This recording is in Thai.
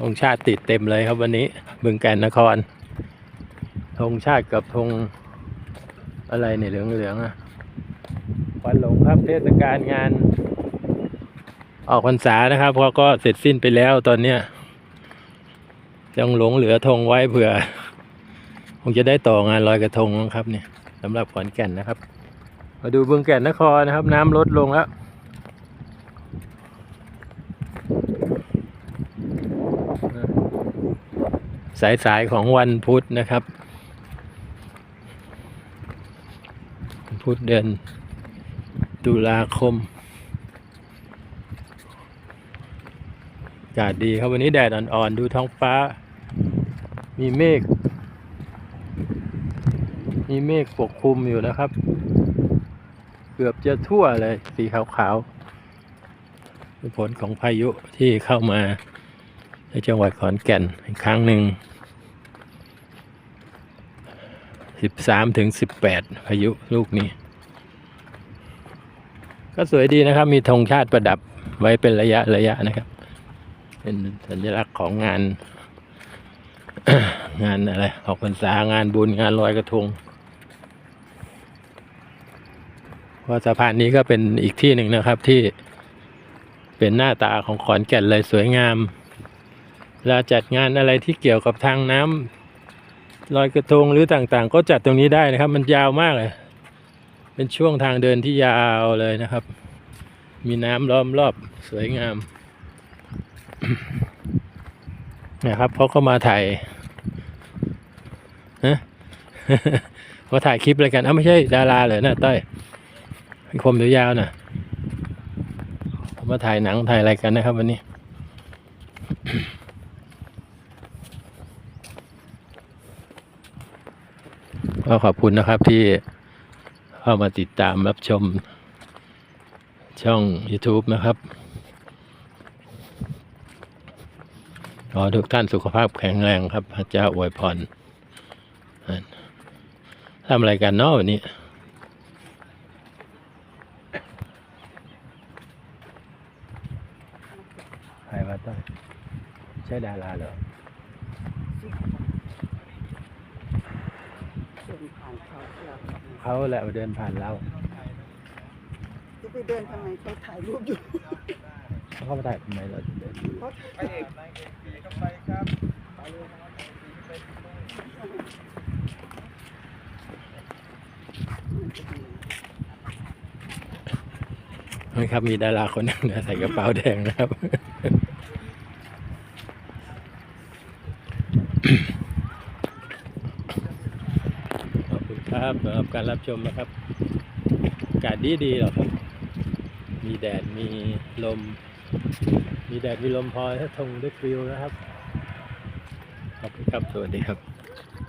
ธงชาติติดเต็มเลยครับวันนี้บึงแก่นนครธงชาติกับธงอะไรเนี่ยเหลืองเหลืองๆอะวันหลงครับเทศกาลงาน ออกพรรษานะครับเพราะก็เสร็จสิ้นไปแล้วตอนเนี้ยยังหลงเหลือธงไว้เผื่อ คงจะได้ต่องานลอยกระทงมั้งครับเนี่ยสำหรับขอนแก่นนะครับ มาดูบึงแก่นนครนะครับ น้ำลดลงแล้ว สายสายของวันพุธนะครับ พุธเดือนตุลาคมอากาศดีครับวันนี้แดดอ่อนๆ ดูท้องฟ้า มีเมฆมีเมฆปกคลุมอยู่นะครับ เกือบจะทั่วเลยสีขาวๆเป็นผลของพายุที่เข้ามา ในจังหวัดขอนแก่นอีกครั้งหนึ่ง 13 ถึง 18 พายุลูกนี้ ก็สวยดีนะครับ มีธงชาติประดับไว้เป็นระยะระยะนะครับ เป็นสัญลักษณ์ของงาน งานอะไร ออกพรรษางานบุญงานลอยกระทงเพราะสะพานนี้ก็เป็นอีกที่หนึ่งนะครับที่เป็นหน้าตาของขอนแก่นเลยสวยงาม เวลาจัดงานอะไรที่เกี่ยวกับทางน้ำลอยกระทงหรือต่างๆ ก็จัดตรงนี้ได้นะครับ มันยาวมากเลย เป็นช่วงทางเดินที่ยาวเลยนะครับ มีน้ำล้อมรอบสวยงามนะครับเขาก็มาถ่ายฮะมาถ่ายคลิปอะไรกันอ้าไม่ใช่ดาราเหรอน่ะต้อยคมยาวๆนะมาถ่ายหนังถ่ายอะไรกันนะครับวันนี้ ก็ขอบคุณนะครับที่เข้ามาติดตามรับชมช่อง YouTube นะครับ ขอทุกท่านสุขภาพแข็งแรงครับ พระเจ้าอวยพรทำอะไรกันเนาะวันนี้ใครว่าต้องใช่ดาราเหรอ เดินผ่านเขาเราเขาแหละมาเดินผ่านเราจะไปเดินทำไมเขาถ่ายรูปอยู่เขาเข้ามาได้ทำไมเราถึงเดินเขานี่ครับมีดาราคนหนึงนะใส่กระเป๋าแดงนะครับ ขอบ ครับสำหรับการรับชมนะครับอากาศดีดีๆหรอกครับ มีแดดมีลม มีแดดมีลมพอถ้าทงได้ฟิลนะครับขอบคุณครับสวัสดีครับ